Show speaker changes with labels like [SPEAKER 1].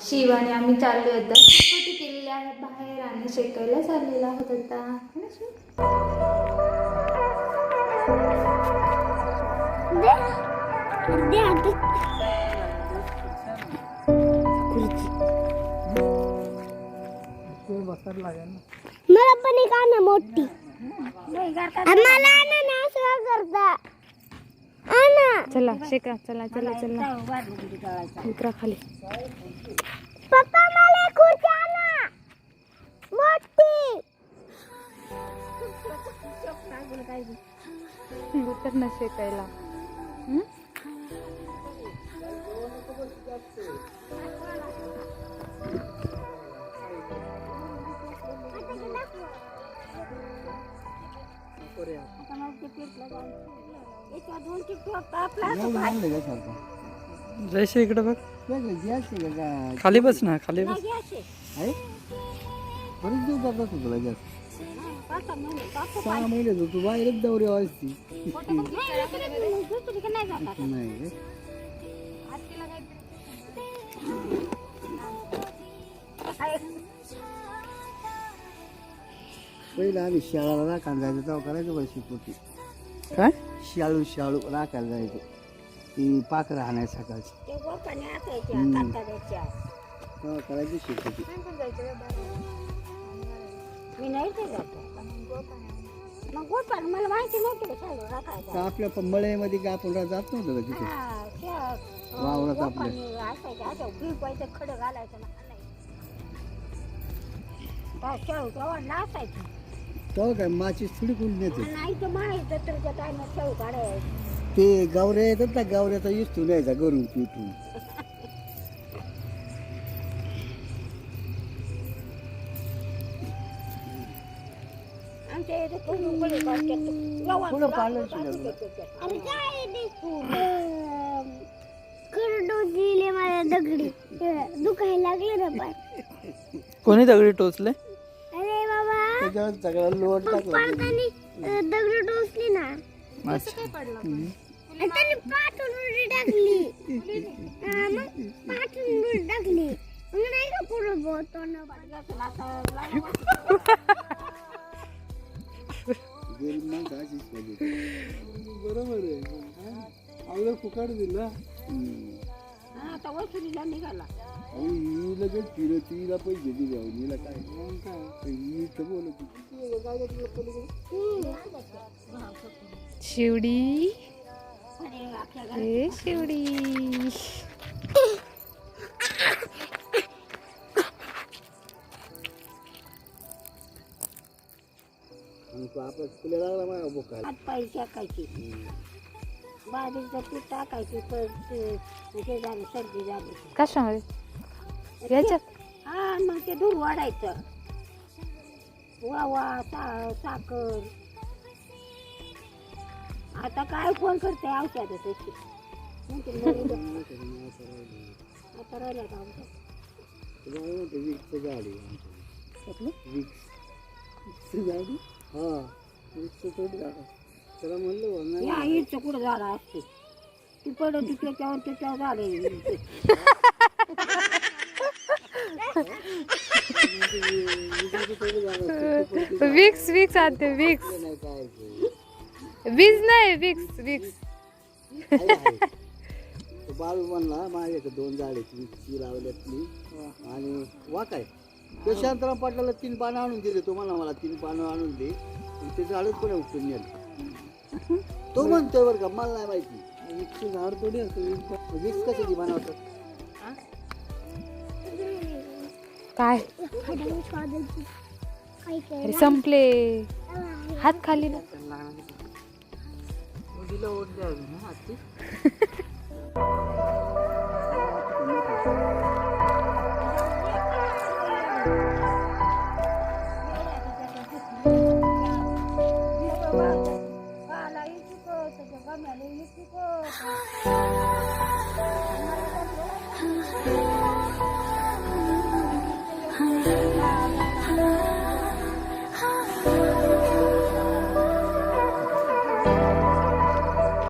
[SPEAKER 1] शिव आणि आम्ही चाललो आता स्कूटी केलेली आहे बाहेर आणि शेकायला चाललेला आहोत आता. है?
[SPEAKER 2] मला पण एक आणा मोठी. आम्हाला आणा ना असं का करता?
[SPEAKER 1] चला शेका चला चला चला. उतरा खाली.
[SPEAKER 2] पप्पा मला एक खुर्ची आणा. मोठी.
[SPEAKER 1] उतर ना शेकायला.
[SPEAKER 3] जयश्री इकडे बघ. खाली बस ना खाली बस.
[SPEAKER 4] बरेच दिवस जात तुला जास्त? सहा महिने तू बाहेरच दौरे असती नाही. पहिलं आम्ही शाळाला तेव्हा करायचो बरं शिकवती
[SPEAKER 3] काय?
[SPEAKER 4] शाळू शाळू राखायला जायचो. ती पाखरं हाणाय सकाळची. तेव्हा करायची
[SPEAKER 2] मी नाही ते जात. मग गोपाल मला माहिती नव्हतं राखायचं?
[SPEAKER 4] का आपल्या पण मळ्यामध्ये का आपण जात नव्हतं का तिथे?
[SPEAKER 2] हा, त्या
[SPEAKER 4] वावरात आपल्या.
[SPEAKER 2] असायचं खडं घालायचं. त्या शाळेत वाढला असायचं
[SPEAKER 4] तेव्हा काय माचीस थोडी कोणी नेते?
[SPEAKER 2] नाही तर शाळू काढायचं
[SPEAKER 4] ते गावऱ्या येतात ना गावऱ्याचा न्यायचा घरून
[SPEAKER 2] आमच्या इथे कोणी काढतात. गावात
[SPEAKER 4] पार्लर
[SPEAKER 2] काय ते? दिले मला दगडी. ते दुखायला लागले ना
[SPEAKER 3] कोणी दगडी टोचले?
[SPEAKER 4] त्याच्यावर सगळा लोट टाकला
[SPEAKER 2] पडतानी दगड टोचली ना.
[SPEAKER 3] अच्छा.
[SPEAKER 2] आणि त्याने पाठून उडी टाकली. हा, मग पाठून उडी टाकली. मग नाही का पुढं बोट
[SPEAKER 4] गरीब माणसं अशीच पाहिजे. बरोबर आहे. आवडं फुकाड दिला.
[SPEAKER 2] आता वसुलीला निघाला.
[SPEAKER 4] ही लगेच फिरत तिला पैसे दिले अहो हिला काय? ही बोलत पलीकडे?
[SPEAKER 1] शिवडी? हे शिवडी.
[SPEAKER 4] तुला लागला माझ्या
[SPEAKER 2] पाय टाकायची तर ते- झालं सर्दी झाली.
[SPEAKER 1] कशामध्ये? याच्यात
[SPEAKER 2] हा मग ते दूध वाढायचं वावा सा साखर आता काय फोन करते औषध त्याची म्हणते मरू दे. आता राहिल्या का
[SPEAKER 4] झाड आहे आमचं. विक्स झाड? हा थोडी झाड. त्याला म्हणलं नाही
[SPEAKER 2] या इडचं कुठं झालं असते ती पडत त्याच्यावर त्याच्यावर झाले
[SPEAKER 1] विक्स विक्स आणते विक्स
[SPEAKER 4] नाही काय ते.
[SPEAKER 1] वीज नाही विक्स विक्स.
[SPEAKER 4] तो बाळू म्हणला माझ्याकडे दोन झाड आहेत विक्सची लावल्यातली आणि वाक आहे तो शांताराम पाटलाला तीन पानं आणून दिले तो म्हणा मला तीन पानं आणून दे. आणि ते झाडच पण उपटून नेलं. तो म्हणतोय बरं का मला नाही माहिती. विक्स झाड थोडी असतं विक्स कशाची बनवतात?
[SPEAKER 1] काय अरे संपले हात खाली ना